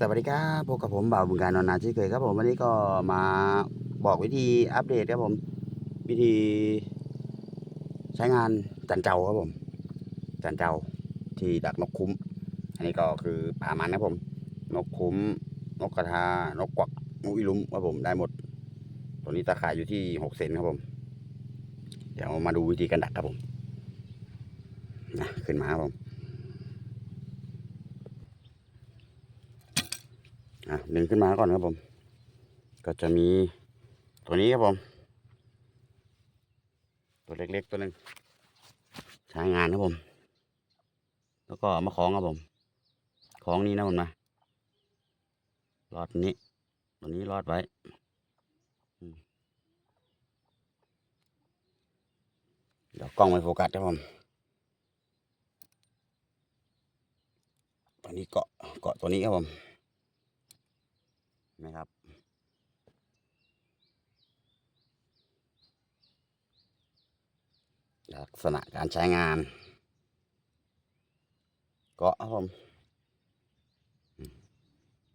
สวัสดีครับพบกับผมบ่าวบุญการนอนนาที่เคยครับผมวันนี้ก็มาบอกวิธีอัปเดตครับผมวิธีใช้งานจันเจ้าครับผมจันเจ้าที่ดักนกคุ้ม อันนี้ก็คือป่ามันครับผม นกคุ้ม นกกระทานกกวักนกอีลุมครับผมได้หมด ตัวนี้ตาข่ายอยู่ที่หกเซนครับผม เดี๋ยวมาดูวิธีการดักครับผมนะขึ้นมาครับผม อะดึงขึ้นมาก่อนครับผม ก็จะมีตัวนี้ครับผม ตัวเล็กๆตัวหนึ่งใช้งานครับผม แล้วก็มาคล้องครับผมคล้องนี้นะผมนะรอดนี้ ตัวนี้รอดไว้เดี๋ยวกล้องไม่โฟกัสครับผมตัวนี้เกาะเกาะตัวนี้ครับผม นะครับ ลักษณะการใช้งาน เกาะครับผม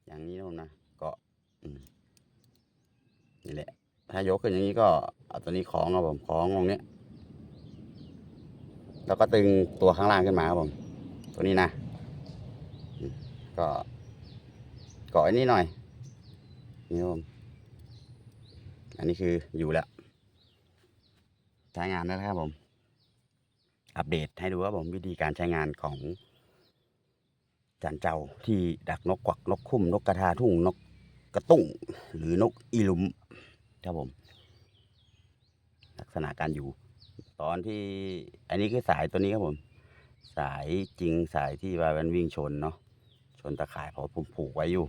อย่างนี้นะผมนะ เกาะนี่แหละ ถ้ายกขึ้นอย่างนี้ก็เอาตัวนี้คล้องครับผมคล้องตรงนี้ แล้วก็ตึงตัวข้างล่างขึ้นมาครับผม ตัวนี้นะ ก็เกาะอันนี้หน่อย นี่ผมอันนี้คืออยู่แล้วใช้งานได้แล้วครับผม อัปเดตให้ดูครับผมวิธีการใช้งานของจันเจ้าที่ดักนกกวักนกคุ้มนกกระทาทุ่งนกกระตุ้งหรือนกอีลุมครับผม ลักษณะการอยู่ ตอนที่อันนี้คือสายตัวนี้ครับผม สายจริงสายที่ว่ามันวิ่งชนเนาะชนตะข่ายเพอผมผูกไว้อยู่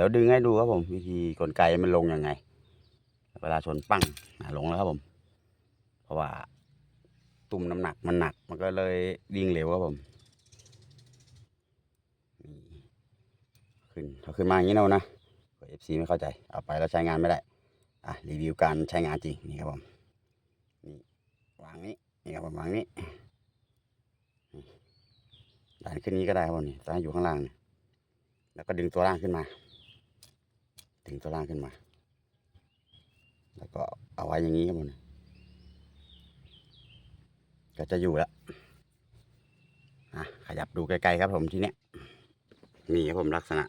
ดี๋ยวดึงให้ดูครับผม วิธีกลไกมันลงยังไง เวลาชนปั้งอะลงแล้วครับผม เพราะว่า ตุ่มน้ำหนักมันหนัก มันก็เลยวิ่งเร็วครับผมขึ้นเอาขึ้นมาอย่างนี้นะนะเอฟซีไม่เข้าใจ เอาไปแล้วใช้งานไม่ได้ อะรีวิวการใช้งานจริงนี่ครับผมนี่วางนี้นี่ครับผมวางนี้ดันขึ้นนี้ก็ได้ครับผมนี่ตั้งอยู่ข้างล่างนี่แล้วก็ดึงตัวล่างขึ้นมา ดึงตัวล่างขึ้นมา แล้วก็เอาไว้อย่างนี้ครับผมก็จะอยู่แล้วอะขยับดูไกลๆครับผมทีเนี้ยนี่ครับผมลักษณะ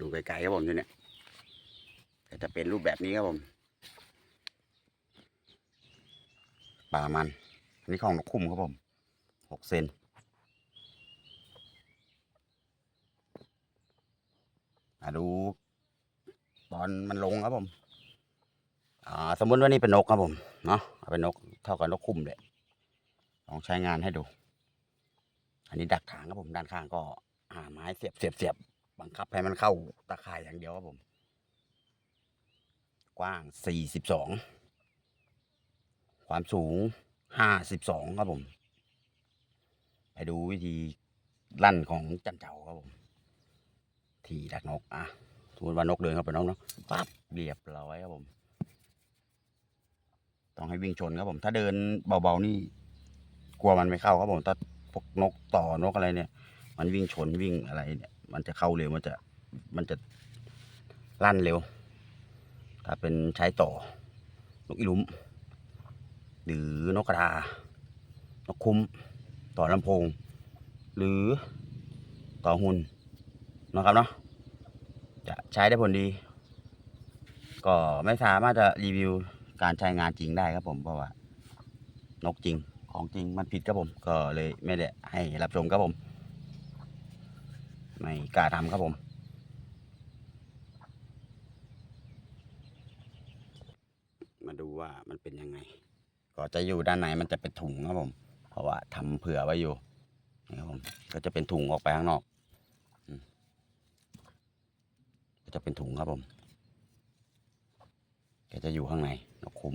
ดูไกลๆครับผมทีเนี้ยก็จะเป็นรูปแบบนี้ครับผมป่ามัน อันนี้ของนกคุ้มครับผมหกเซน มา ดู ตอนมันลงครับผมอ่าสมมติว่านี่เป็นนกครับผมเนาะเป็นนกเท่ากับนกคุ้มเลยลองใช้งานให้ดู อันนี้ดักทางครับผมด้านข้างก็หาไม้เสียบเสียบเสียบบังคับให้มันเข้าตะข่ายอย่างเดียวครับผม กว้างสี่สิบสองความสูงห้าสิบสองครับผม ไปดูวิธีลั่นของจันเจ้าครับผม ทีดักนกอะสมมติว่านกเดินเข้าไปนกเนาะปั๊บเรียบร้อยครับผม ต้องให้วิ่งชนครับผม ถ้าเดินเบาๆนี่ กลัวมันไม่เข้าครับผมถ้าพวกนกต่อนกอะไรเนี่ย มันวิ่งชนวิ่งอะไรเนี่ย มันจะเข้าเร็วมันจะมันจะลั่นเร็ว ถ้าเป็นใช้ต่อนกอีลุมหรือนกกระทานกคุ้ม ต่อลำโพง หรือต่อหุ่น นะครับเนาะจะใช้ได้ผลดี ก็ไม่สามารถจะรีวิวการใช้งานจริงได้ครับผมเพราะว่านกจริงของจริงมันผิดครับผม ก็เลยไม่ได้ให้รับชมครับผม ไม่กล้าทำครับผมมาดูว่ามันเป็นยังไง ก็จะอยู่ด้านในมันจะเป็นถุงครับผม เพราะว่าทำเผื่อไว้อยู่นี่ครับผม ก็จะเป็นถุงออกไปข้างนอก ก็ จะเป็นถุงครับผม แกจะอยู่ข้างในนกคุ้ม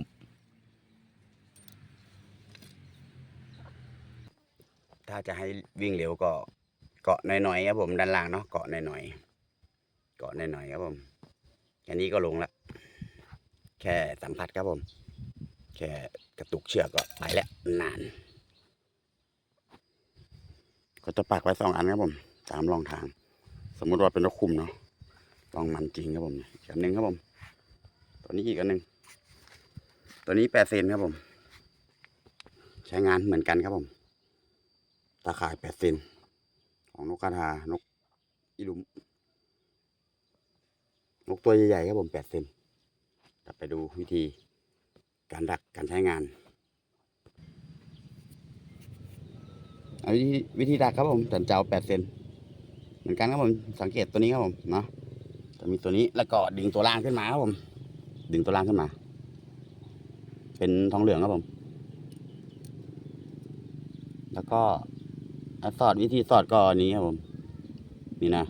ถ้าจะให้วิ่งเร็วก็เกาะหน่อยๆครับผมด้านล่างเนาะเกาะหน่อยๆเกาะหน่อยๆครับผมแค่นี้ก็ลงละแค่สัมผัสครับผม แค่กระตุกเชือกก็ไปแล้วนานก็จะปักไว้สองอันครับผม ตามรองทาง สมมติว่าเป็นนกคุมเนาะ ลองมันจริงครับผมอีกอันหนึ่งครับผมตัวนี้อีกอันหนึ่งตัวนี้แปดเซนครับผม ใช้งานเหมือนกันครับผม ตาข่ายแปดเซนของนกกระทานกอีลุม นกตัวใหญ่ๆครับผมแปดเซนกลับไปดูวิธีการดักการใช้งานเอาวิธีวิธีดักครับผมสันเจ้าแปดเซนเหมือนกันครับผมสังเกตตัวนี้ครับผมเนาะ จะมีตัวนี้แล้วก็ดึงตัวล่างขึ้นมาครับผม ดึงตัวล่างขึ้นมา เป็นทองเหลืองครับผม แล้วก็สอดวิธีสอดก็อันนี้ครับผม นี่นะ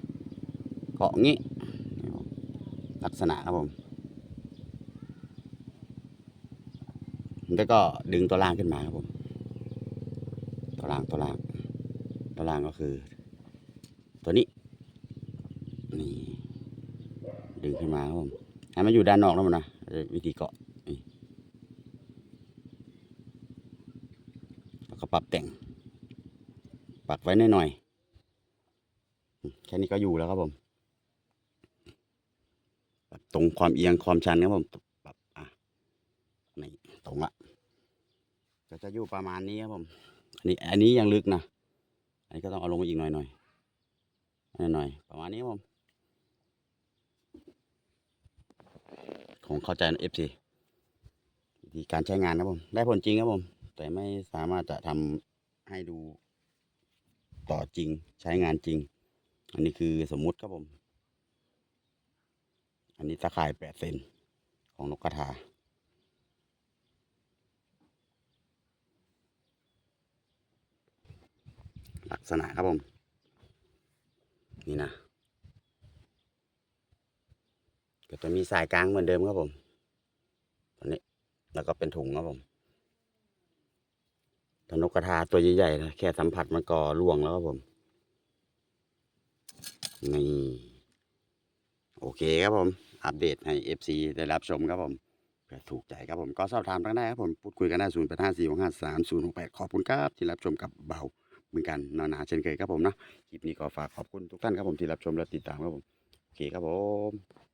เกาะงี้ลักษณะครับผมแล้วก็ดึงตัวล่างขึ้นมาครับผม ตัวล่างตัวล่างตัวล่างก็คือ ตัวนี้นี่ ดึงขึ้นมาครับผมให้มันอยู่ด้านนอกแล้วมันนะวิธีเกาะแล้วก็ปรับแต่ง ปักไว้หน่อยๆแค่นี้ก็อยู่แล้วครับผมปรับตรงความเอียงความชันครับผมปรับอะนี่ตรงละก็จะอยู่ประมาณนี้ครับผมอันนี้อันนี้ยังลึกนะอันนี้ก็ต้องเอาลงมาอีกหน่อยหน่อยหน่อยหน่อยประมาณนี้ครับผม ของเข้าใจเอฟซีวิธีการใช้งานครับผม ได้ผลจริงครับผม แต่ไม่สามารถจะทำให้ดูต่อจริงใช้งานจริง อันนี้คือสมมุติครับผม อันนี้ตะข่ายแปดเซนของนกกระทาลักษณะครับผม นี่นะ ก็จะมีสายกลางเหมือนเดิมครับผมตัวนี้แล้วก็เป็นถุงครับผมถ้านกกระทาตัวใหญ่ๆนะแค่สัมผัสมันก็ล่วงแล้วครับผมนี่โอเคครับผม อัปเดตให้ FC ได้รับชมครับผมเผื่อถูกใจครับผมก็สอบถามกันได้ครับผมพูดคุยกันได้ศูนย์แปดห้าสี่หกห้าสามศูนย์หกแปดขอบคุณครับที่รับชมกับเบาเหมือนกันนานาเช่นเคยครับผมนะคลิปนี้ก็ฝากขอบคุณทุกท่านครับผมที่รับชมและติดตามครับผมโอเคครับผม